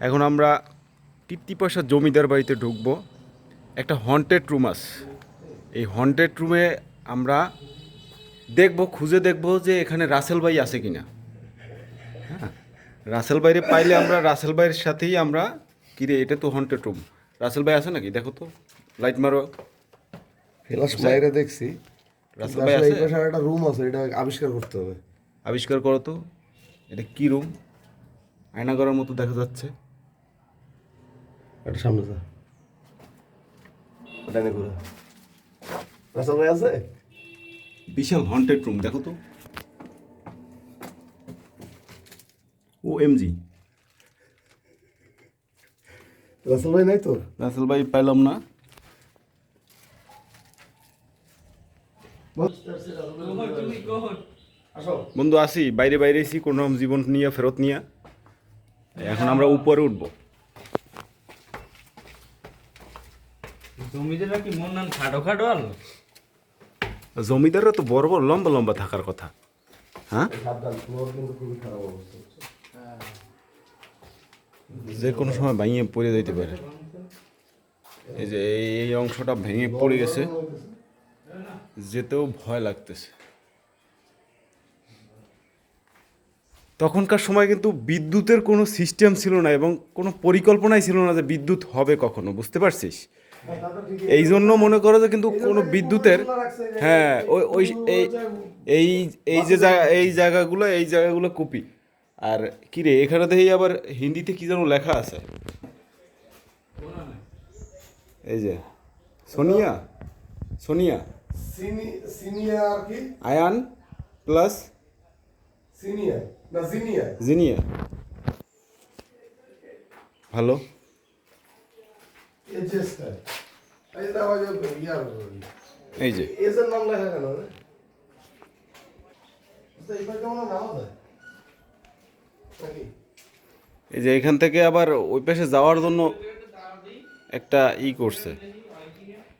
এখন আমরা তৃপ্তি পয়সা জমিদার বাড়িতে ঢুকবো। একটা হন্টেড রুম আছে। এই হন্টেড রুমে আমরা দেখব খুঁজে দেখব যে এখানে রাসেল ভাই আছে কিনা। হ্যাঁ রাসেল ভাইরে পাইলে আমরা রাসেল ভাইয়ের সাথেই আমরা কিরে এটা তো হন্টেড রুম রাসেল ভাই আছে নাকি? দেখো তো লাইট মারো। ফেলাস বাইরে দেখছি। রাসেল ভাই আছে? একটা রুম আছে এটা আবিষ্কার করতে হবে। আবিষ্কার করো তো। এটা কি রুম আয়না করার মতো দেখা যাচ্ছে। একটা সামনে যা। ডানে ঘুরে। রাসেল ভাই আছে? বিশাল হন্টেড রুম দেখো তো। ও এমজি রাসেল ভাই নাই তো? রাসেল ভাই পাইলাম না। বন্ধু আসি। বাইরে বাইরে এসি কোনো জীবন নিয়ে ফেরত নিয়ে। এখন আমরা উপরে উঠবো। জমিদাররা কি মন নান খাটো খাটো আল? জমিদাররা তো বড় বড় লম্বা লম্বা থাকার কথা। হ্যাঁ? সাবধান তোমার কিন্তু খুবই খারাপ অবস্থা হচ্ছে। যে কোনো সময় ভেঙে পড়ে যেতে পারে। এই যে এই এই অংশটা ভেঙে পড়ে গেছে। যেতেও ভয় লাগতেছে। তখনকার সময় কিন্তু বিদ্যুতের কোনো সিস্টেম ছিল না এবং কোনো পরিকল্পনাই ছিল না যে বিদ্যুৎ হবে কখনো। বুঝতে পারছিস? এই জন্য মনে করো যে কিন্তু কোনো বিদ্যুতের হ্যাঁ ওই ওই এই এই যে জায়গা এই জায়গাগুলো এই জায়গাগুলো কপি আর কি রে এখানে দেখি আবার হিন্দিতে কি যেন লেখা আছে? এই যে সোনিয়া সোনিয়া। কি? আয়ান প্লাস না সিনিয়র জিনিয়া। ভালো? এই যে এজের নাম লেখা কেন রে? আচ্ছা, এই যে এখান থেকে আবার ওই পাশে যাওয়ার জন্য একটা ই করছে।